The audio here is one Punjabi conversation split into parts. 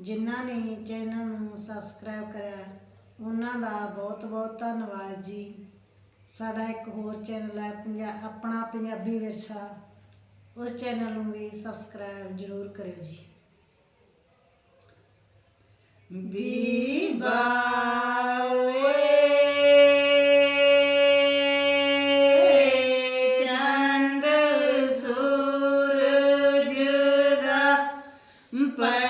ਜਿਨ੍ਹਾਂ ਨੇ ਚੈਨਲ ਨੂੰ ਸਬਸਕ੍ਰਾਈਬ ਕਰਿਆ, ਉਹਨਾਂ ਦਾ ਬਹੁਤ ਬਹੁਤ ਧੰਨਵਾਦ ਜੀ। ਸਾਡਾ ਇੱਕ ਹੋਰ ਚੈਨਲ ਹੈ, ਪੰਜਾ, ਆਪਣਾ ਪੰਜਾਬੀ ਵਿਰਸਾ। ਉਸ ਚੈਨਲ ਨੂੰ ਵੀ ਸਬਸਕ੍ਰਾਈਬ ਜ਼ਰੂਰ ਕਰਿਓ ਜੀ। ਬੀਬਾ ਵੇ ਚੰਦ ਸੂਰਜ ਦਾ ਪਈਆ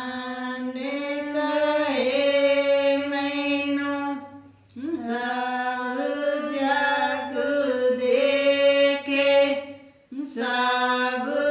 Bible.